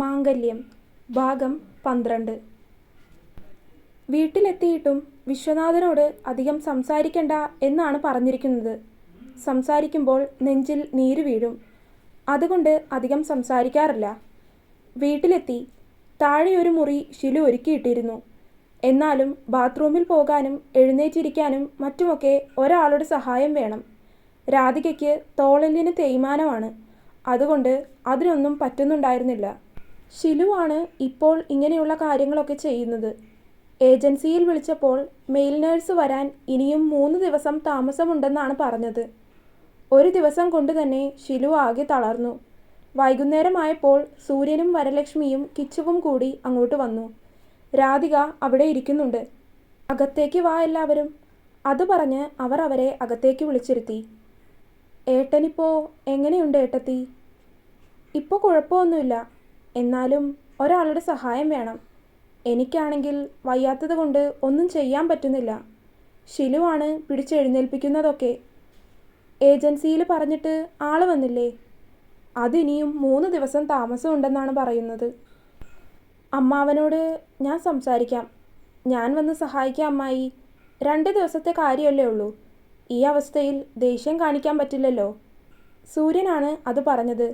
മാംഗല്യം ഭാഗം പന്ത്രണ്ട്. വീട്ടിലെത്തിയിട്ടും വിശ്വനാഥനോട് അധികം സംസാരിക്കണ്ട എന്നാണ് പറഞ്ഞിരിക്കുന്നത്. സംസാരിക്കുമ്പോൾ നെഞ്ചിൽ നീര് വീഴും. അതുകൊണ്ട് അധികം സംസാരിക്കാറില്ല. വീട്ടിലെത്തി താഴെ ഒരു മുറി ശിലു ഒരുക്കിയിട്ടിരുന്നു. എന്നാലും ബാത്റൂമിൽ പോകാനും എഴുന്നേറ്റിരിക്കാനും മറ്റുമൊക്കെ ഒരാളുടെ സഹായം വേണം. രാധികയ്ക്ക് തോളലിന് തേയ്മാനമാണ്. അതുകൊണ്ട് അതിനൊന്നും പറ്റുന്നുണ്ടായിരുന്നില്ല. ഷിലുവാണ് ഇപ്പോൾ ഇങ്ങനെയുള്ള കാര്യങ്ങളൊക്കെ ചെയ്യുന്നത്. ഏജൻസിയിൽ വിളിച്ചപ്പോൾ മെയിൽ നേഴ്സ് വരാൻ ഇനിയും മൂന്ന് ദിവസം താമസമുണ്ടെന്നാണ് പറഞ്ഞത്. ഒരു ദിവസം കൊണ്ട് തന്നെ ഷിലു ആകെ തളർന്നു. വൈകുന്നേരമായപ്പോൾ സൂര്യനും വരലക്ഷ്മിയും കിച്ചുവും കൂടി അങ്ങോട്ട് വന്നു. രാധിക അവിടെ ഇരിക്കുന്നുണ്ട്. അകത്തേക്ക് വാ എല്ലാവരും. അത് പറഞ്ഞ് അവർ അവരെ അകത്തേക്ക് വിളിച്ചിരുത്തി. ഏട്ടനിപ്പോൾ എങ്ങനെയുണ്ട് ഏട്ടത്തി? ഇപ്പോൾ കുഴപ്പമൊന്നുമില്ല. എന്നാലും ഒരാളുടെ സഹായം വേണം. എനിക്കാണെങ്കിൽ വയ്യാത്തത് കൊണ്ട് ഒന്നും ചെയ്യാൻ പറ്റുന്നില്ല. ഷിലുവാണ് പിടിച്ചെഴുന്നേൽപ്പിക്കുന്നതൊക്കെ. ഏജൻസിയിൽ പറഞ്ഞിട്ട് ആൾ വന്നില്ലേ? അതിനിയും മൂന്ന് ദിവസം താമസമുണ്ടെന്നാണ് പറയുന്നത്. അമ്മാവനോട് ഞാൻ സംസാരിക്കാം. ഞാൻ വന്ന് സഹായിക്കാം അമ്മായി. രണ്ട് ദിവസത്തെ കാര്യമല്ലേ ഉള്ളൂ. ഈ അവസ്ഥയിൽ ദേഷ്യം കാണിക്കാൻ പറ്റില്ലല്ലോ. സൂര്യനാണ് അത് പറഞ്ഞത്.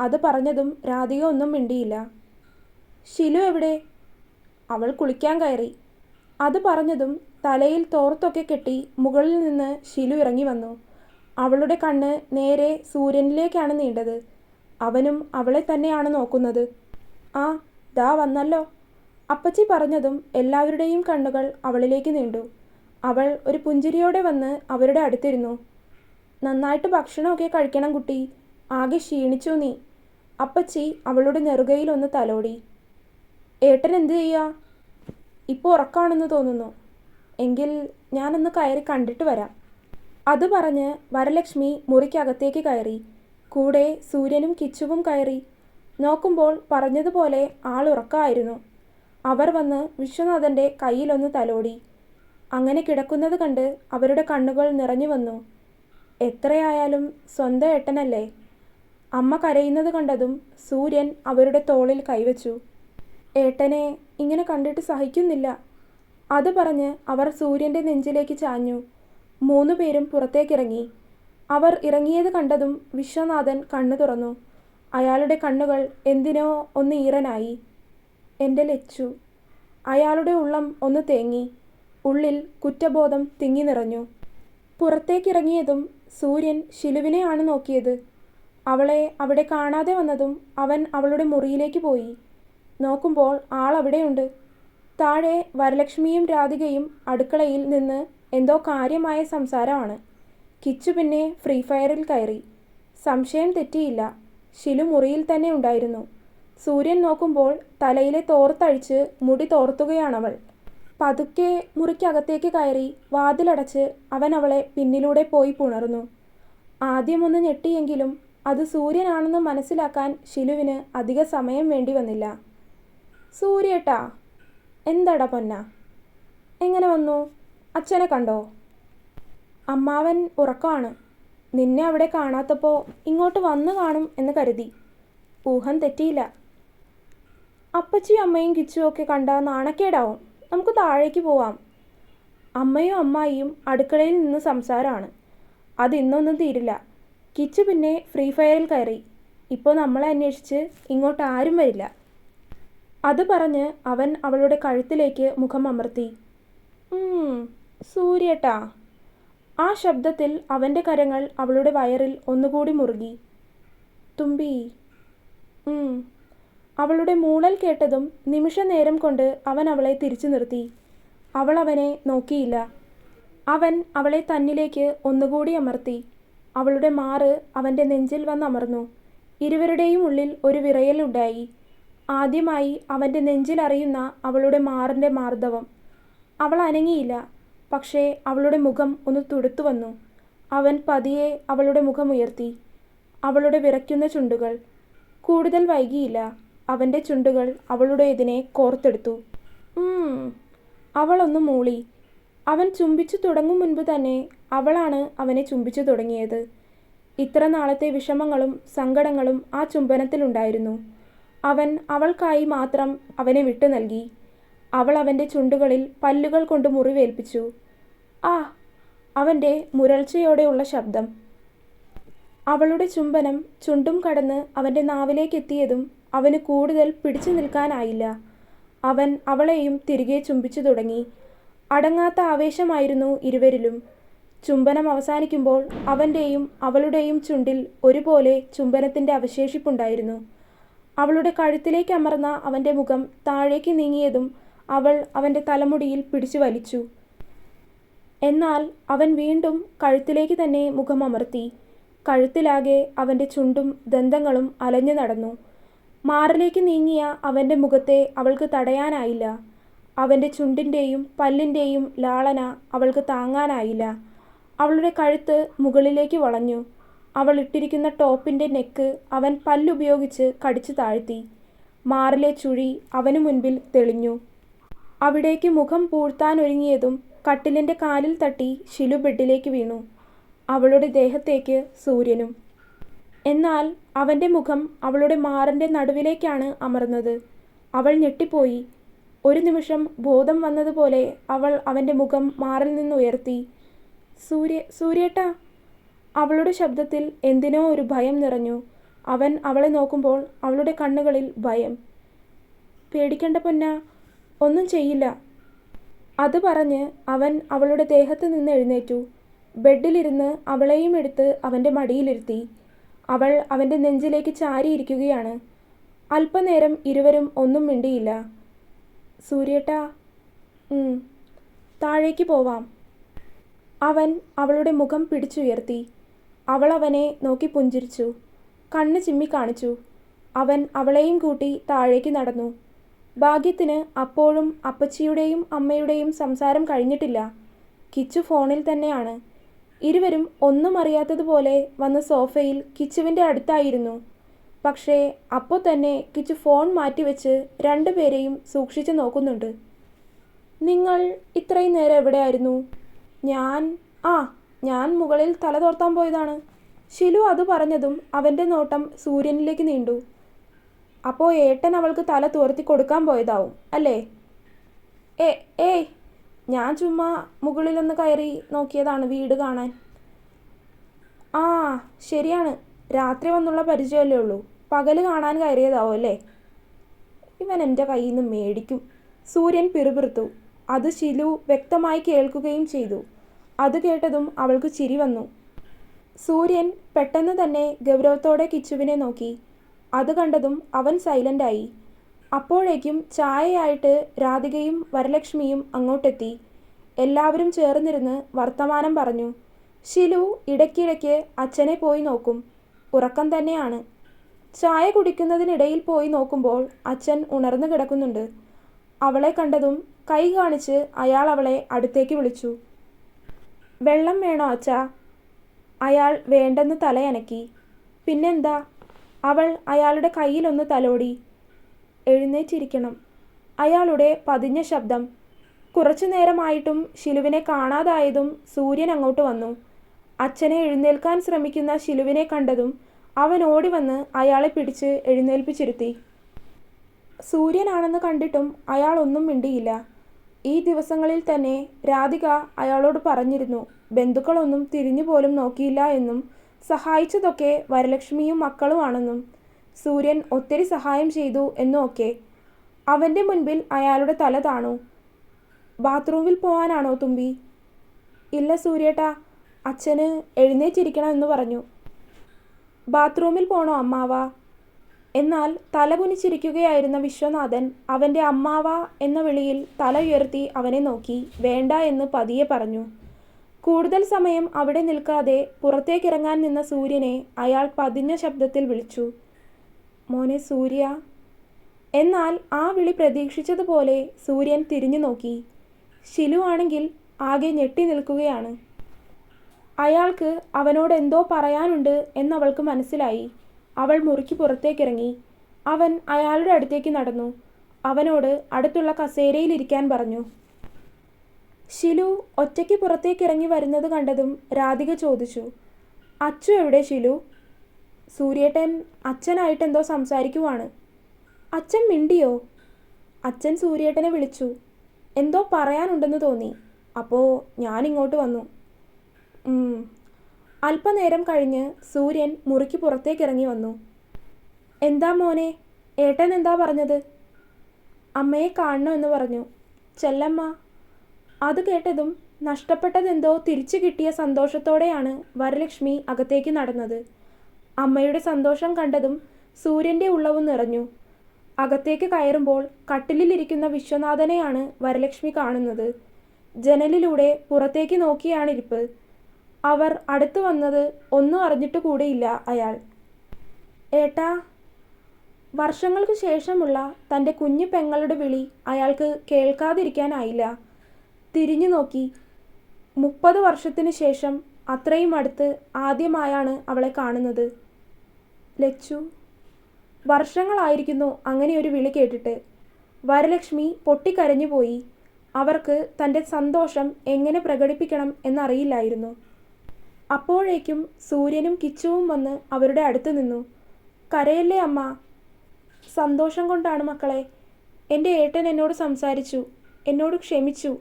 അത് പറഞ്ഞതും രാധിക ഒന്നും മിണ്ടിയില്ല. ശിലു എവിടെ? അവൾ കുളിക്കാൻ കയറി. അത് പറഞ്ഞതും തലയിൽ തോർത്തൊക്കെ കെട്ടി മുകളിൽ നിന്ന് ശിലു ഇറങ്ങി വന്നു. അവളുടെ കണ്ണ് നേരെ സൂര്യനിലേക്കാണ് നീണ്ടത്. അവനും അവളെ തന്നെയാണ് നോക്കുന്നത്. ആ ദാ വന്നല്ലോ. അപ്പച്ചി പറഞ്ഞതും എല്ലാവരുടെയും കണ്ണുകൾ അവളിലേക്ക് നീണ്ടു. അവൾ ഒരു പുഞ്ചിരിയോടെ വന്ന് അവരുടെ അടുത്തിരുന്നു. നന്നായിട്ട് ഭക്ഷണമൊക്കെ കഴിക്കണം കുട്ടി. ആകെ ക്ഷീണിച്ചു നീ. അപ്പച്ചി അവളുടെ നെറുകയിൽ ഒന്ന് തലോടി. ഏട്ടൻ എന്തു ചെയ്യാ? ഇപ്പോൾ ഉറക്കാണെന്ന് തോന്നുന്നു. എങ്കിൽ ഞാനൊന്ന് കയറി കണ്ടിട്ട് വരാം. അത് പറഞ്ഞ് വരലക്ഷ്മി മുറിക്കകത്തേക്ക് കയറി. കൂടെ സൂര്യനും കിച്ചുവും കയറി. നോക്കുമ്പോൾ പറഞ്ഞതുപോലെ ആളുറക്കമായിരുന്നു അവർ വന്ന് വിശ്വനാഥന്റെ കയ്യിലൊന്ന് തലോടി. അങ്ങനെ കിടക്കുന്നത് കണ്ട് അവരുടെ കണ്ണുകൾ നിറഞ്ഞു വന്നു. എത്രയായാലും സ്വന്തം ഏട്ടനല്ലേ? അമ്മ കരയുന്നത് കണ്ടതും സൂര്യൻ അവരുടെ തോളിൽ കൈവച്ചു. ഏട്ടനെ ഇങ്ങനെ കണ്ടിട്ട് സഹിക്കുന്നില്ല. അത് പറഞ്ഞ് അവർ സൂര്യന്റെ നെഞ്ചിലേക്ക് ചാഞ്ഞു. മൂന്നു പേരും പുറത്തേക്കിറങ്ങി. അവർ ഇറങ്ങിയത് കണ്ടതും വിശ്വനാഥൻ കണ്ണു തുറന്നു. അയാളുടെ കണ്ണുകൾ എന്തിനോ ഒന്ന് ഈറനായി. എന്റെ ലച്ചു. അയാളുടെ ഉള്ളം ഒന്ന് തേങ്ങി. ഉള്ളിൽ കുറ്റബോധം തിങ്ങി നിറഞ്ഞു. പുറത്തേക്കിറങ്ങിയതും സൂര്യൻ ശിലുവിനെയാണ് നോക്കിയത്. അവളെ അവിടെ കാണാതെ വന്നതും അവൻ അവളുടെ മുറിയിലേക്ക് പോയി. നോക്കുമ്പോൾ ആളവിടെയുണ്ട് താഴെ വരലക്ഷ്മിയും രാധികയും അടുക്കളയിൽ നിന്ന് എന്തോ കാര്യമായ സംസാരമാണ്. കിച്ചു പിന്നെ ഫ്രീ ഫയറിൽ കയറി. സംശയം തെറ്റിയില്ല. ശിലു മുറിയിൽ തന്നെ ഉണ്ടായിരുന്നു. സൂര്യൻ നോക്കുമ്പോൾ തലയിലെ തോർത്തഴിച്ച് മുടി തോർത്തുകയാണവൾ. പതുക്കെ മുറിക്കകത്തേക്ക് കയറി വാതിലടച്ച് അവൻ അവളെ പിന്നിലൂടെ പോയി പുണർന്നു. ആദ്യമൊന്ന് ഞെട്ടിയെങ്കിലും അത് സൂര്യനാണെന്ന് മനസ്സിലാക്കാൻ ശിലുവിന് അധിക സമയം വേണ്ടി വന്നില്ല. സൂര്യേട്ടാ എന്താടാ പൊന്ന? എങ്ങനെ വന്നു? അച്ഛനെ കണ്ടോ? അമ്മാവൻ ഉറക്കമാണ്. നിന്നെ അവിടെ കാണാത്തപ്പോൾ ഇങ്ങോട്ട് വന്നു കാണും എന്ന് കരുതി. ഊഹം തെറ്റിയില്ല. അപ്പച്ചിയും അമ്മയും കിച്ചും ഒക്കെ കണ്ട നാണക്കേടാവും. നമുക്ക് താഴേക്ക് പോവാം. അമ്മയും അമ്മായിയും അടുക്കളയിൽ നിന്ന് സംസാരമാണ്. അതിന്നൊന്നും തീരില്ല. കിച്ചു പിന്നെ ഫ്രീ ഫയറിൽ കയറി. ഇപ്പോൾ നമ്മളെ അന്വേഷിച്ച് ഇങ്ങോട്ട് ആരും വരില്ല. അത് പറഞ്ഞ് അവൻ അവളുടെ കഴുത്തിലേക്ക് മുഖം അമർത്തി. സൂര്യട്ടാ. ആ ശബ്ദത്തിൽ അവന്റെ കരങ്ങൾ അവളുടെ വയറിൽ ഒന്നുകൂടി മുറുകി. തുമ്പി. അവളുടെ മൂളൽ കേട്ടതും നിമിഷ നേരം കൊണ്ട് അവൻ അവളെ തിരിച്ചു നിർത്തി. അവൾ അവനെ നോക്കിയില്ല. അവൻ അവളെ തന്നിലേക്ക് ഒന്നുകൂടി അമർത്തി. അവളുടെ മാറ് അവന്റെ നെഞ്ചിൽ വന്നമർന്നു. ഇരുവരുടെയും ഉള്ളിൽ ഒരു വിറയലുണ്ടായി ആദ്യമായി അവന്റെ നെഞ്ചിൽ അറിയുന്ന അവളുടെ മാറിന്റെ മാർദ്ദവം. അവൾ അനങ്ങിയില്ല പക്ഷേ അവളുടെ മുഖം ഒന്ന് തുടുത്തു വന്നു. അവൻ പതിയെ അവളുടെ മുഖമുയർത്തി അവളുടെ വിറയ്ക്കുന്ന ചുണ്ടുകൾ. കൂടുതൽ വൈകിയില്ല. അവന്റെ ചുണ്ടുകൾ അവളുടെ ഇതിനെ കോർത്തെടുത്തു. അവളൊന്ന് മൂളി. അവൻ ചുംബിച്ചു തുടങ്ങും മുൻപ് തന്നെ അവളാണ് അവനെ ചുംബിച്ചു തുടങ്ങിയത്. ഇത്ര നാളത്തെ വിഷമങ്ങളും സങ്കടങ്ങളും ആ ചുംബനത്തിലുണ്ടായിരുന്നു. അവൻ അവൾക്കായി മാത്രം അവനെ വിട്ടു നൽകി. അവൾ അവന്റെ ചുണ്ടുകളിൽ പല്ലുകൾ കൊണ്ട് മുറിവേൽപ്പിച്ചു. ആ അവന്റെ മുരൾച്ചയോടെയുള്ള ശബ്ദം. അവളുടെ ചുംബനം ചുണ്ടും കടന്ന് അവന്റെ നാവിലേക്കെത്തിയതും അവന് കൂടുതൽ പിടിച്ചു നിൽക്കാനായില്ല. അവൻ അവളെയും തിരികെ ചുംബിച്ചു തുടങ്ങി. അടങ്ങാത്ത ആവേശമായിരുന്നു ഇരുവരിലും. ചുംബനം അവസാനിക്കുമ്പോൾ അവന്റെയും അവളുടെയും ചുണ്ടിൽ ഒരുപോലെ ചുംബനത്തിന്റെ അവശേഷിപ്പുണ്ടായിരുന്നു. അവളുടെ കഴുത്തിലേക്ക് അമർന്ന അവന്റെ മുഖം താഴേക്ക് നീങ്ങിയതും അവൾ അവന്റെ തലമുടിയിൽ പിടിച്ചു വലിച്ചു. എന്നാൽ അവൻ വീണ്ടും കഴുത്തിലേക്ക് തന്നെ മുഖം അമർത്തി. കഴുത്തിലാകെ അവന്റെ ചുണ്ടും ദന്തങ്ങളും അലഞ്ഞു നടന്നു. മാറിലേക്ക് നീങ്ങിയ അവന്റെ മുഖത്തെ അവൾക്ക് തടയാനായില്ല. അവന്റെ ചുണ്ടിന്റെയും പല്ലിന്റെയും ലാളന അവൾക്ക് താങ്ങാനായില്ല. അവളുടെ കഴുത്ത് മുകളിലേക്ക് വളഞ്ഞു. അവൾ ഇട്ടിരിക്കുന്ന ടോപ്പിന്റെ നെക്ക് അവൻ പല്ലുപയോഗിച്ച് കടിച്ചു താഴ്ത്തി. മാറിലെ ചുഴി അവനു മുൻപിൽ തെളിഞ്ഞു. അവിടേക്ക് മുഖം പൂഴ്ത്താനൊരുങ്ങിയതും കട്ടിലിന്റെ കാലിൽ തട്ടി ശിലു ബെഡിലേക്ക് വീണു. അവളുടെ ദേഹത്തേക്ക് സൂര്യനും. എന്നാൽ അവന്റെ മുഖം അവളുടെ മാറിന്റെ നടുവിലേക്കാണ് അമർന്നത്. അവൾ ഞെട്ടിപ്പോയി. ഒരു നിമിഷം ബോധം വന്നതുപോലെ അവൾ അവന്റെ മുഖം മാറിൽ നിന്ന് ഉയർത്തി സൂര്യ സൂര്യേട്ടാ. അവളുടെ ശബ്ദത്തിൽ എന്തിനോ ഒരു ഭയം നിറഞ്ഞു. അവൻ അവളെ നോക്കുമ്പോൾ അവളുടെ കണ്ണുകളിൽ ഭയം. പേടിക്കേണ്ട പൊന്ന ഒന്നും ചെയ്യില്ല. അത് പറഞ്ഞ് അവൻ അവളുടെ ദേഹത്ത് നിന്ന് എഴുന്നേറ്റു. ബെഡിലിരുന്ന് അവളെയും എടുത്ത് അവന്റെ മടിയിലിരുത്തി. അവൾ അവന്റെ നെഞ്ചിലേക്ക് ചാരിയിരിക്കുകയാണ്. അല്പനേരം ഇരുവരും ഒന്നും മിണ്ടിയില്ല. സൂര്യേട്ടാ. താഴേക്ക് പോവാം. അവൻ അവളുടെ മുഖം പിടിച്ചുയർത്തി. അവൾ അവനെ നോക്കി പുഞ്ചിരിച്ചു. കണ്ണ് ചിമ്മി കാണിച്ചു. അവൻ അവളെയും കൂട്ടി താഴേക്ക് നടന്നു. ഭാഗ്യത്തിന് അപ്പോഴും അപ്പച്ചിയുടെയും അമ്മയുടെയും സംസാരം കഴിഞ്ഞിട്ടില്ല. കിച്ചു ഫോണിൽ തന്നെയാണ്. ഇരുവരും ഒന്നും അറിയാത്തതുപോലെ വന്ന സോഫയിൽ കിച്ചുവിന്റെ അടുത്തായിരുന്നു. പക്ഷേ അപ്പോൾ തന്നെ കിച്ചു ഫോൺ മാറ്റിവെച്ച് രണ്ടുപേരെയും സൂക്ഷിച്ചു നോക്കുന്നുണ്ട്. നിങ്ങൾ ഇത്രയും നേരം എവിടെയായിരുന്നു? ഞാൻ ആ ഞാൻ മുകളിൽ തല തോർത്താൻ പോയതാണ്. ഷിലു അത് പറഞ്ഞതും അവന്റെ നോട്ടം സൂര്യനിലേക്ക് നീണ്ടു. അപ്പോൾ ഏട്ടൻ അവൾക്ക് തല തോർത്തി കൊടുക്കാൻ പോയതാവും അല്ലേ? ഏ ഏയ് ഞാൻ ചുമ്മാ മുകളിലൊന്ന് കയറി നോക്കിയതാണ് വീട് കാണാൻ. ആ ശരിയാണ്. രാത്രി വന്നുള്ള പരിചയമല്ലേ ഉള്ളൂ. പകൽ കാണാൻ കയറിയതാവും അല്ലേ? ഇവൻ എന്റെ കയ്യിൽ നിന്ന് മേടിക്കും. സൂര്യൻ പിറുപിറുത്തു. അത് ശിലു വ്യക്തമായി കേൾക്കുകയും ചെയ്തു. അത് കേട്ടതും അവൾക്ക് ചിരി വന്നു. സൂര്യൻ പെട്ടെന്ന് തന്നെ ഗൗരവത്തോടെ കിച്ചുവിനെ നോക്കി. അത് കണ്ടതും അവൻ സൈലന്റായി അപ്പോഴേക്കും ചായയായിട്ട് രാധികയും വരലക്ഷ്മിയും അങ്ങോട്ടെത്തി. എല്ലാവരും ചേർന്നിരുന്ന് വർത്തമാനം പറഞ്ഞു. ശിലു ഇടയ്ക്കിടയ്ക്ക് അച്ഛനെ പോയി നോക്കും. ഉറക്കം തന്നെയാണ്. ചായ കുടിക്കുന്നതിനിടയിൽ പോയി നോക്കുമ്പോൾ അച്ഛൻ ഉണർന്നു കിടക്കുന്നുണ്ട്. അവളെ കണ്ടതും കൈ കാണിച്ച് അയാൾ അവളെ അടുത്തേക്ക് വിളിച്ചു. വെള്ളം വേണോ അച്ഛ? അയാൾ വേണ്ടെന്ന് തലയനക്കി പിന്നെന്താ? അവൾ അയാളുടെ കയ്യിലൊന്ന് തലോടി. എഴുന്നേറ്റിരിക്കണം. അയാളുടെ പതിഞ്ഞ ശബ്ദം. കുറച്ചു നേരമായിട്ടും ശിലുവിനെ കാണാതായതും സൂര്യൻ അങ്ങോട്ട് വന്നു. അച്ഛനെ എഴുന്നേൽക്കാൻ ശ്രമിക്കുന്ന ശിലുവിനെ കണ്ടതും അവൻ ഓടി വന്ന് അയാളെ പിടിച്ച് എഴുന്നേൽപ്പിച്ചിരുത്തി. സൂര്യനാണെന്ന് കണ്ടിട്ടും അയാൾ ഒന്നും മിണ്ടിയില്ല. ഈ ദിവസങ്ങളിൽ തന്നെ രാധിക അയാളോട് പറഞ്ഞിരുന്നു ബന്ധുക്കളൊന്നും തിരിഞ്ഞു പോലും നോക്കിയില്ല എന്നും സഹായിച്ചതൊക്കെ വരലക്ഷ്മിയും മക്കളുമാണെന്നും സൂര്യൻ ഒത്തിരി സഹായം ചെയ്തു എന്നും ഒക്കെ. അവന്റെ മുൻപിൽ അയാളുടെ തല താണു. ബാത്റൂമിൽ പോവാനാണോ തുമ്പി? ഇല്ല സൂര്യേട്ടാ അച്ഛന് എഴുന്നേറ്റിരിക്കണം എന്ന് പറഞ്ഞു. ബാത്റൂമിൽ പോണോ അമ്മാവ? എന്നാൽ തലകുനിച്ചിരിക്കുകയായിരുന്ന വിശ്വനാഥൻ അവന്റെ അമ്മാവ എന്ന വിളിയിൽ തല ഉയർത്തി അവനെ നോക്കി വേണ്ട എന്ന് പതിയെ പറഞ്ഞു. കൂടുതൽ സമയം അവിടെ നിൽക്കാതെ പുറത്തേക്കിറങ്ങാൻ നിന്ന സൂര്യനെ അയാൾ പതിഞ്ഞ ശബ്ദത്തിൽ വിളിച്ചു. മോനെ സൂര്യ എന്നാൽ ആ വിളി പ്രതീക്ഷിച്ചതുപോലെ സൂര്യൻ തിരിഞ്ഞു നോക്കി. ശിലു ആണെങ്കിൽ ആകെ ഞെട്ടി നിൽക്കുകയാണ്. അയാൾക്ക് അവനോട് എന്തോ പറയാനുണ്ട് എന്നവൾക്ക് മനസ്സിലായി. അവൾ മുറിക്ക് പുറത്തേക്കിറങ്ങി. അവൻ അയാളുടെ അടുത്തേക്ക് നടന്നു. അവനോട് അടുത്തുള്ള കസേരയിൽ ഇരിക്കാൻ പറഞ്ഞു. ഷിലു ഒറ്റയ്ക്ക് പുറത്തേക്കിറങ്ങി വരുന്നത് കണ്ടതും രാധിക ചോദിച്ചു. അച്ചു എവിടെ ഷിലു സൂര്യേട്ടൻ അച്ഛനായിട്ട് എന്തോ സംസാരിക്കുവാണ്. അച്ഛൻ മിണ്ടിയോ? അച്ഛൻ സൂര്യേട്ടനെ വിളിച്ചു. എന്തോ പറയാനുണ്ടെന്ന് തോന്നി. അപ്പോൾ ഞാനിങ്ങോട്ട് വന്നു. അല്പനേരം കഴിഞ്ഞ് സൂര്യൻ മുറിക്ക് പുറത്തേക്ക് ഇറങ്ങി വന്നു. എന്താ മോനെ ഏട്ടൻ എന്താ പറഞ്ഞത്? അമ്മയെ കാണണമെന്ന് പറഞ്ഞു. ചെല്ലമ്മ. അത് കേട്ടതും നഷ്ടപ്പെട്ടതെന്തോ തിരിച്ചു കിട്ടിയ സന്തോഷത്തോടെയാണ് വരലക്ഷ്മി അകത്തേക്ക് നടന്നത്. അമ്മയുടെ സന്തോഷം കണ്ടതും സൂര്യന്റെ ഉള്ളവും നിറഞ്ഞു. അകത്തേക്ക് കയറുമ്പോൾ കട്ടിലിലിരിക്കുന്ന വിശ്വനാഥനെയാണ് വരലക്ഷ്മി കാണുന്നത്. ജനലിലൂടെ പുറത്തേക്ക് നോക്കിയാണിരിപ്പ്. അവർ അടുത്തു വന്നത് ഒന്നും അറിഞ്ഞിട്ട് കൂടിയില്ല അയാൾ. ഏട്ടാ വർഷങ്ങൾക്ക് ശേഷമുള്ള തന്റെ കുഞ്ഞു പെങ്ങളുടെ വിളി അയാൾക്ക് കേൾക്കാതിരിക്കാനായില്ല തിരിഞ്ഞു നോക്കി. മുപ്പത് വർഷത്തിന് ശേഷം അത്രയും അടുത്ത് ആദ്യമായാണ് അവളെ കാണുന്നത്. ലച്ചു വർഷങ്ങളായിരിക്കുന്നു അങ്ങനെ ഒരു വിളി കേട്ടിട്ട്. വരലക്ഷ്മി പൊട്ടിക്കരഞ്ഞുപോയി. അവർക്ക് തന്റെ സന്തോഷം എങ്ങനെ പ്രകടിപ്പിക്കണം എന്നറിയില്ലായിരുന്നു. അപ്പോഴേക്കും സൂര്യനും കിച്ചുവും വന്ന് അവരുടെ അടുത്ത് നിന്നു. കരയല്ലേ അമ്മ? സന്തോഷം കൊണ്ടാണ് മക്കളെ. എന്റെ ഏട്ടൻ എന്നോട് സംസാരിച്ചു. എന്നോട് ക്ഷമിച്ചു.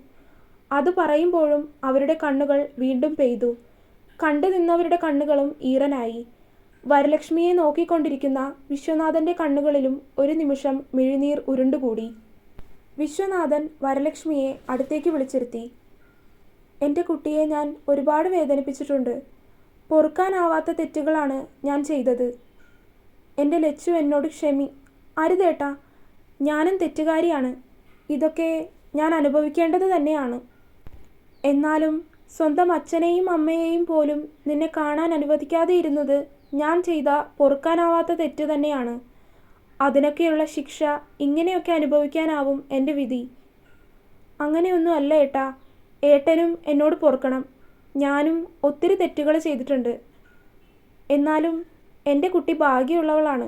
അത് പറയുമ്പോഴും അവരുടെ കണ്ണുകൾ വീണ്ടും പെയ്തു. കണ്ടു നിന്നവരുടെ കണ്ണുകളും ഈറനായി. വരലക്ഷ്മിയെ നോക്കിക്കൊണ്ടിരിക്കുന്ന വിശ്വനാഥന്റെ കണ്ണുകളിലും ഒരു നിമിഷം മിഴിനീർ ഉരുണ്ടുകൂടി. വിശ്വനാഥൻ വരലക്ഷ്മിയെ അടുത്തേക്ക് വിളിച്ചിരുത്തി. എന്റെ കുട്ടിയെ ഞാൻ ഒരുപാട് വേദനിപ്പിച്ചിട്ടുണ്ട്. പൊറുക്കാനാവാത്ത തെറ്റുകളാണ് ഞാൻ ചെയ്തത്. എന്റെ ലച്ചു എന്നോട് ക്ഷമി. അരുതേട്ടാ ഞാനും തെറ്റുകാരിയാണ്. ഇതൊക്കെ ഞാൻ അനുഭവിക്കേണ്ടത് തന്നെയാണ്. എന്നാലും സ്വന്തം അച്ഛനെയും അമ്മയെയും പോലും നിന്നെ കാണാൻ അനുവദിക്കാതെ ഇരുന്നത് ഞാൻ ചെയ്ത പൊറുക്കാനാവാത്ത തെറ്റ് തന്നെയാണ്. അതിനൊക്കെയുള്ള ശിക്ഷ ഇങ്ങനെയൊക്കെ അനുഭവിക്കാനാവും എന്റെ വിധി. അങ്ങനെയൊന്നും അല്ല ഏട്ടാ. ഏട്ടനും എന്നോട് പൊറുക്കണം. ഞാനും ഒത്തിരി തെറ്റുകൾ ചെയ്തിട്ടുണ്ട്. എന്നാലും എന്റെ കുട്ടി ഭാഗ്യമുള്ളവളാണ്.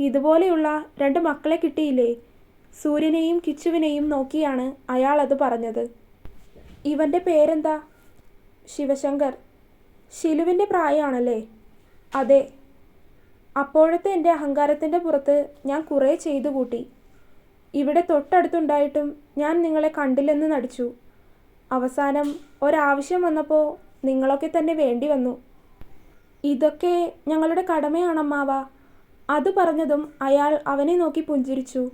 ഇതുപോലെയുള്ള രണ്ട് മക്കളെ കിട്ടിയില്ലേ? സൂര്യനെയും കിച്ചുവിനെയും നോക്കിയാണ് അയാൾ അത് പറഞ്ഞത്. ഇവന്റെ പേരെന്താ? ശിവശങ്കർ. ശിലുവിന്റെ പ്രായമാണല്ലേ? അതെ. അപ്പോഴത്തെ എന്റെ അഹങ്കാരത്തിന്റെ പുറത്ത് ഞാൻ കുറേ ചെയ്തു കൂട്ടി. ഇവിടെ തൊട്ടടുത്തുണ്ടായിട്ടും ഞാൻ നിങ്ങളെ കണ്ടില്ലെന്ന് നടിച്ചു. അവസാനം ഒരാവശ്യം വന്നപ്പോൾ നിങ്ങളൊക്കെ തന്നെ വേണ്ടി വന്നു. ഇതൊക്കെ ഞങ്ങളുടെ കടമയാണമ്മാവ. അത് പറഞ്ഞതും അയാൾ അവനെ നോക്കി പുഞ്ചിരിച്ചു.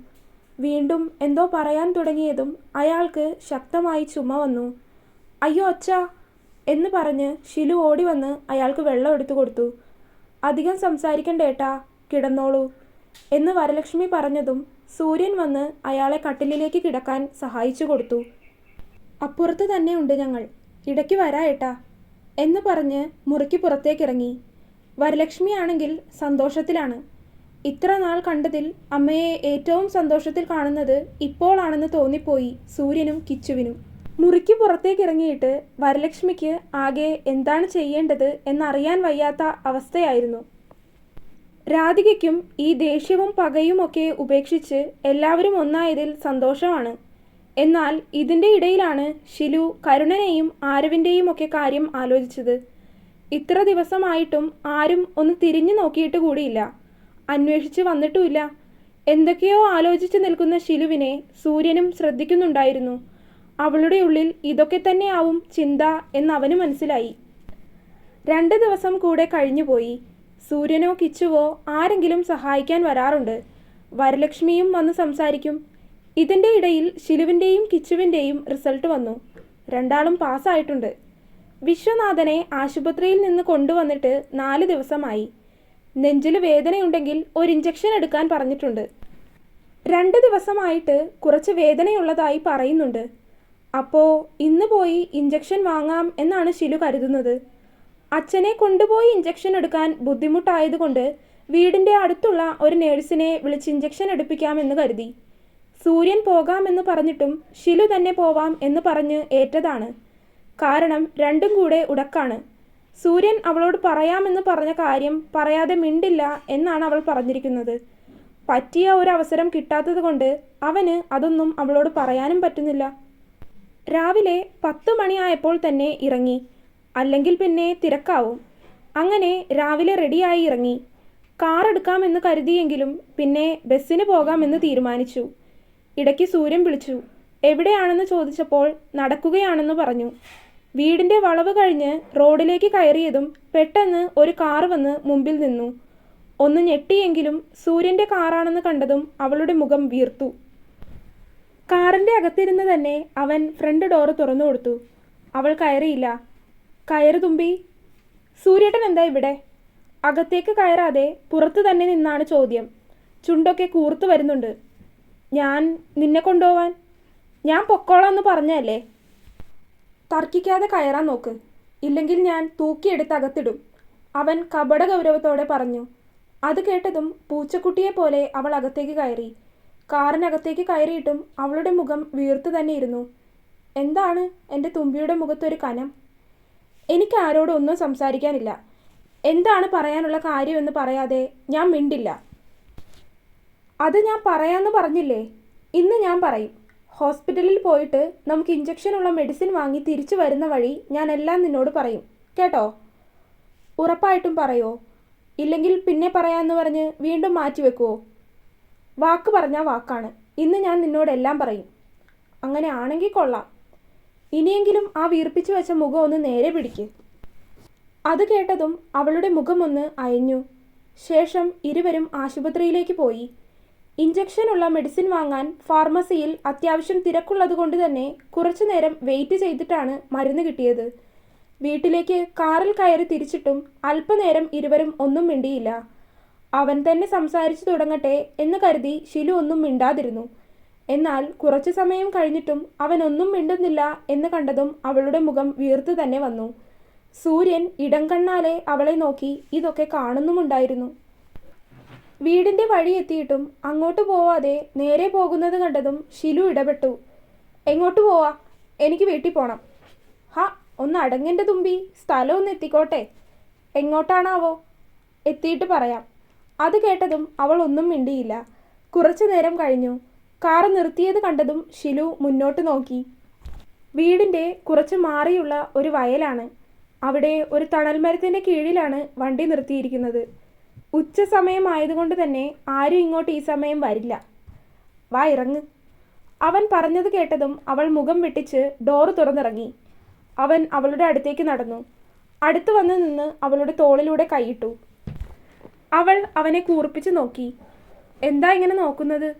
വീണ്ടും എന്തോ പറയാൻ തുടങ്ങിയതും അയാൾക്ക് ശക്തമായി ചുമ വന്നു. അയ്യോ അച്ഛാ എന്ന് പറഞ്ഞ് ഷിലു ഓടി വന്ന് അയാൾക്ക് വെള്ളം എടുത്തു കൊടുത്തു. അധികം സംസാരിക്കണ്ട ഏട്ടാ കിടന്നോളൂ എന്ന് വരലക്ഷ്മി പറഞ്ഞതും സൂര്യൻ വന്ന് അയാളെ കട്ടിലിലേക്ക് കിടക്കാൻ സഹായിച്ചു കൊടുത്തു. അപ്പുറത്ത് തന്നെ ഉണ്ട് ഞങ്ങൾ. ഇടയ്ക്ക് വരാ ഏട്ടാ. എന്ന് പറഞ്ഞ് മുറിക്ക് പുറത്തേക്കിറങ്ങി. വരലക്ഷ്മിയാണെങ്കിൽ സന്തോഷത്തിലാണ്. ഇത്ര നാൾ കണ്ടതിൽ അമ്മയെ ഏറ്റവും സന്തോഷത്തിൽ കാണുന്നത് ഇപ്പോളാണെന്ന് തോന്നിപ്പോയി സൂര്യനും കിച്ചുവിനും. മുറിക്ക് പുറത്തേക്കിറങ്ങിയിട്ട് വരലക്ഷ്മിക്ക് ആകെ എന്താണ് ചെയ്യേണ്ടത് എന്നറിയാൻ വയ്യാത്ത അവസ്ഥയായിരുന്നു. രാധികയ്ക്കും ഈ ദേഷ്യവും പകയുമൊക്കെ ഉപേക്ഷിച്ച് എല്ലാവരും ഒന്നായതിൽ സന്തോഷമാണ്. എന്നാൽ ഇതിന്റെ ഇടയിലാണ് ഷിലു കരുണനെയും ആരവിന്റെയും ഒക്കെ കാര്യം ആലോചിച്ചത്. ഇത്ര ദിവസമായിട്ടും ആരും ഒന്ന് തിരിഞ്ഞു നോക്കിയിട്ട് കൂടിയില്ല. അന്വേഷിച്ച് വന്നിട്ടുമില്ല. എന്തൊക്കെയോ ആലോചിച്ച് നിൽക്കുന്ന ഷിലുവിനെ സൂര്യനും ശ്രദ്ധിക്കുന്നുണ്ടായിരുന്നു. അവളുടെ ഉള്ളിൽ ഇതൊക്കെ തന്നെയാവും ചിന്ത എന്നവന് മനസ്സിലായി. രണ്ട് ദിവസം കൂടെ കഴിഞ്ഞുപോയി സൂര്യനോ കിച്ചുവോ ആരെങ്കിലും സഹായിക്കാൻ വരാറുണ്ട്. വരലക്ഷ്മിയും വന്ന് സംസാരിക്കും. ഇതിന്റെ ഇടയിൽ ശിലുവിന്റെയും കിച്ചുവിന്റെയും റിസൾട്ട് വന്നു. രണ്ടാളും പാസ്സായിട്ടുണ്ട്. വിശ്വനാഥനെ ആശുപത്രിയിൽ നിന്ന് കൊണ്ടുവന്നിട്ട് നാല് ദിവസമായി. നെഞ്ചിൽ വേദനയുണ്ടെങ്കിൽ ഒരു ഇഞ്ചക്ഷൻ എടുക്കാൻ പറഞ്ഞിട്ടുണ്ട്. രണ്ട് ദിവസമായിട്ട് കുറച്ച് വേദനയുള്ളതായി പറയുന്നുണ്ട്. അപ്പോൾ ഇന്ന് പോയി ഇഞ്ചക്ഷൻ വാങ്ങാം എന്നാണ് ശിലു കരുതുന്നത്. അച്ഛനെ കൊണ്ടുപോയി ഇഞ്ചക്ഷൻ എടുക്കാൻ ബുദ്ധിമുട്ടായതുകൊണ്ട് വീടിന്റെ അടുത്തുള്ള ഒരു നേഴ്സിനെ വിളിച്ച് ഇഞ്ചക്ഷൻ എടുപ്പിക്കാമെന്ന് കരുതി. സൂര്യൻ പോകാമെന്ന് പറഞ്ഞിട്ടും ഷിലു തന്നെ പോവാം എന്ന് പറഞ്ഞ് ഏറ്റതാണ്. കാരണം രണ്ടും കൂടെ ഉടക്കാണ്. സൂര്യൻ അവളോട് പറയാമെന്ന് പറഞ്ഞ കാര്യം പറയാതെ മിണ്ടില്ല എന്നാണ് അവൾ പറഞ്ഞിരിക്കുന്നത്. പറ്റിയ ഒരു അവസരം കിട്ടാത്തത് കൊണ്ട് അവന് അതൊന്നും അവളോട് പറയാനും പറ്റുന്നില്ല. രാവിലെ പത്ത് മണിയായപ്പോൾ തന്നെ ഇറങ്ങി. അല്ലെങ്കിൽ പിന്നെ തിരക്കാവും. അങ്ങനെ രാവിലെ റെഡിയായി ഇറങ്ങി. കാർ എടുക്കാമെന്ന് കരുതിയെങ്കിലും പിന്നെ ബസ്സിന് പോകാമെന്ന് തീരുമാനിച്ചു. ഇടയ്ക്ക് സൂര്യൻ വിളിച്ചു. എവിടെയാണെന്ന് ചോദിച്ചപ്പോൾ നടക്കുകയാണെന്ന് പറഞ്ഞു. വീടിന്റെ വളവ് കഴിഞ്ഞ് റോഡിലേക്ക് കയറിയതും പെട്ടെന്ന് ഒരു കാർ വന്ന് മുമ്പിൽ നിന്നു. ഒന്ന് ഞെട്ടിയെങ്കിലും സൂര്യന്റെ കാറാണെന്ന് കണ്ടതും അവളുടെ മുഖം വീർത്തു. കാറിന്റെ അകത്തിരുന്ന് തന്നെ അവൻ ഫ്രണ്ട് ഡോറ് തുറന്നു കൊടുത്തു. അവൾ കയറിയില്ല. കയറ് തുമ്പി. സൂര്യേട്ടൻ എന്താ ഇവിടെ? അകത്തേക്ക് കയറാതെ പുറത്തു തന്നെ നിന്നാണ് ചോദ്യം. ചുണ്ടൊക്കെ കൂർത്തു വരുന്നുണ്ട്. ഞാൻ നിന്നെ കൊണ്ടുപോവാൻ. ഞാൻ പൊക്കോളാം എന്ന് പറഞ്ഞല്ലേ തർക്കിക്കാതെ കയറാൻ നോക്ക്. ഇല്ലെങ്കിൽ ഞാൻ തൂക്കിയെടുത്ത് അകത്തിടും. അവൻ കപട ഗൗരവത്തോടെ പറഞ്ഞു. അത് കേട്ടതും പൂച്ചക്കുട്ടിയെ പോലെ അവൾ അകത്തേക്ക് കയറി. കാറിനകത്തേക്ക് കയറിയിട്ടും അവളുടെ മുഖം വീർത്തു തന്നെ ഇരുന്നു. എന്താണ് എന്റെ തുമ്പിയുടെ മുഖത്തൊരു കനം? എനിക്ക് ആരോടും ഒന്നും സംസാരിക്കാനില്ല. എന്താണ് പറയാനുള്ള കാര്യമെന്ന് പറയാതെ ഞാൻ മിണ്ടില്ല. അത് ഞാൻ പറയാമെന്ന് പറഞ്ഞില്ലേ? ഇന്ന് ഞാൻ പറയും. ഹോസ്പിറ്റലിൽ പോയിട്ട് നമുക്ക് ഇഞ്ചക്ഷനുള്ള മെഡിസിൻ വാങ്ങി തിരിച്ചു വരുന്ന വഴി ഞാൻ എല്ലാം നിന്നോട് പറയും. കേട്ടോ? ഉറപ്പായിട്ടും പറയോ? ഇല്ലെങ്കിൽ പിന്നെ പറയാമെന്ന് പറഞ്ഞ് വീണ്ടും മാറ്റി വെക്കുമോ വാക്ക് പറഞ്ഞാൽ വാക്കാണ്. ഇന്ന് ഞാൻ നിന്നോട് എല്ലാം പറയും. അങ്ങനെ ആണെങ്കിൽ കൊള്ളാം. ഇനിയെങ്കിലും ആ വീർപ്പിച്ചു വെച്ച മുഖം ഒന്ന് നേരെ പിടിക്ക്. അത് കേട്ടതും അവളുടെ മുഖമൊന്ന് അയഞ്ഞു. ശേഷം ഇരുവരും ആശുപത്രിയിലേക്ക് പോയി. ഇഞ്ചക്ഷനുള്ള മെഡിസിൻ വാങ്ങാൻ ഫാർമസിയിൽ അത്യാവശ്യം തിരക്കുള്ളതുകൊണ്ട് തന്നെ കുറച്ചു നേരം വെയിറ്റ് ചെയ്തിട്ടാണ് മരുന്ന് കിട്ടിയത്. വീട്ടിലേക്ക് കാറിൽ കയറി തിരിച്ചിട്ടും അല്പനേരം ഇരുവരും ഒന്നും മിണ്ടിയില്ല. അവൻ തന്നെ സംസാരിച്ചു തുടങ്ങട്ടെ എന്ന് കരുതി ശിലു ഒന്നും മിണ്ടാതിരുന്നു. എന്നാൽ കുറച്ചു സമയം കഴിഞ്ഞിട്ടും അവൻ ഒന്നും മിണ്ടുന്നില്ല എന്ന് കണ്ടതും അവളുടെ മുഖം വീർത്തു തന്നെ വന്നു. സൂര്യൻ ഇടം കണ്ണാലെ അവളെ നോക്കി ഇതൊക്കെ കാണുന്നുമുണ്ടായിരുന്നു. വീടിന്റെ വഴി എത്തിയിട്ടും അങ്ങോട്ട് പോവാതെ നേരെ പോകുന്നത് കണ്ടതും ഷിലു ഇടപെട്ടു. എങ്ങോട്ട് പോവാ? എനിക്ക് വീട്ടിൽ പോണം. ഹാ ഒന്ന് അടങ്ങേണ്ട തുമ്പി. സ്ഥലം ഒന്ന് എത്തിക്കോട്ടെ. എങ്ങോട്ടാണാവോ? എത്തിയിട്ട് പറയാം. അത് കേട്ടതും അവൾ ഒന്നും മിണ്ടിയില്ല. കുറച്ചു നേരം കഴിഞ്ഞു. കാർ നിർത്തിയത് കണ്ടതും ഷിലു മുന്നോട്ട് നോക്കി. വീടിന്റെ കുറച്ച് മാറിയുള്ള ഒരു വയലാണ്. അവിടെ ഒരു തണൽ മരത്തിന്റെ കീഴിലാണ് വണ്ടി നിർത്തിയിരിക്കുന്നത്. ഉച്ച സമയം ആയതുകൊണ്ട് തന്നെ ആരും ഇങ്ങോട്ട് ഈ സമയം വരില്ല. വാ ഇറങ്ങ്. അവൻ പറഞ്ഞത് കേട്ടതും അവൾ മുഖം വെട്ടിച്ച് ഡോറ് തുറന്നിറങ്ങി. അവൻ അവളുടെ അടുത്തേക്ക് നടന്നു. അടുത്ത് വന്ന് നിന്ന് അവളുടെ തോളിലൂടെ കൈയിട്ടു. അവൾ അവനെ കൂർപ്പിച്ച് നോക്കി. എന്താ ഇങ്ങനെ നോക്കുന്നത്?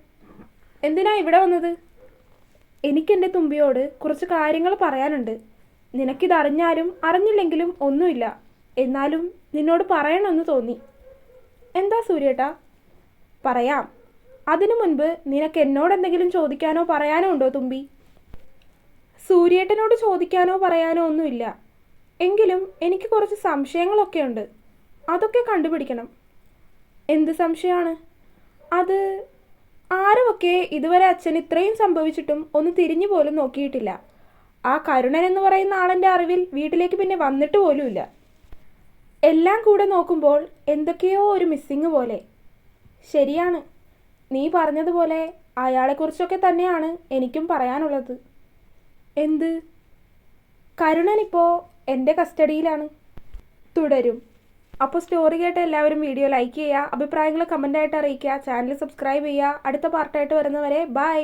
എന്തിനാ ഇവിടെ വന്നത്? എനിക്കെന്റെ തുമ്പിയോട് കുറച്ച് കാര്യങ്ങൾ പറയാനുണ്ട്. നിനക്കിതറിഞ്ഞാലും അറിഞ്ഞില്ലെങ്കിലും ഒന്നുമില്ല. എന്നാലും നിന്നോട് പറയണമെന്ന് തോന്നി. എന്താ സൂര്യേട്ടാ? പറയാം. അതിനു മുൻപ് നിനക്ക് എന്നോട് എന്തെങ്കിലും ചോദിക്കാനോ പറയാനോ ഉണ്ടോ തുമ്പി? സൂര്യേട്ടനോട് ചോദിക്കാനോ പറയാനോ ഒന്നുമില്ല. എങ്കിലും എനിക്ക് കുറച്ച് സംശയങ്ങളൊക്കെ ഉണ്ട്. അതൊക്കെ കണ്ടുപിടിക്കണം. എന്ത് സംശയമാണ്? അത് ആരുമൊക്കെ ഇതുവരെ അച്ഛൻ ഇത്രയും സംഭവിച്ചിട്ടും ഒന്ന് തിരിഞ്ഞു പോലും നോക്കിയിട്ടില്ല. ആ കരുണൻ എന്ന് പറയുന്ന ആളെന്റെ അറിവിൽ വീട്ടിലേക്ക് പിന്നെ വന്നിട്ട് പോലുമില്ല. എല്ലാം കൂടെ നോക്കുമ്പോൾ എന്തൊക്കെയോ ഒരു മിസ്സിങ് പോലെ. ശരിയാണ്. നീ പറഞ്ഞതുപോലെ അയാളെക്കുറിച്ചൊക്കെ തന്നെയാണ് എനിക്കും പറയാനുള്ളത്. എന്ത്? കരുണൻ ഇപ്പോൾ എന്റെ കസ്റ്റഡിയിലാണ്. തുടരും. അപ്പോൾ സ്റ്റോറി കേട്ട എല്ലാവരും വീഡിയോ ലൈക്ക് ചെയ്യുക അഭിപ്രായങ്ങൾ കമന്റായിട്ട് അറിയിക്കുക ചാനൽ സബ്സ്ക്രൈബ് ചെയ്യുക. അടുത്ത പാർട്ടായിട്ട് വരുന്നവരെ ബൈ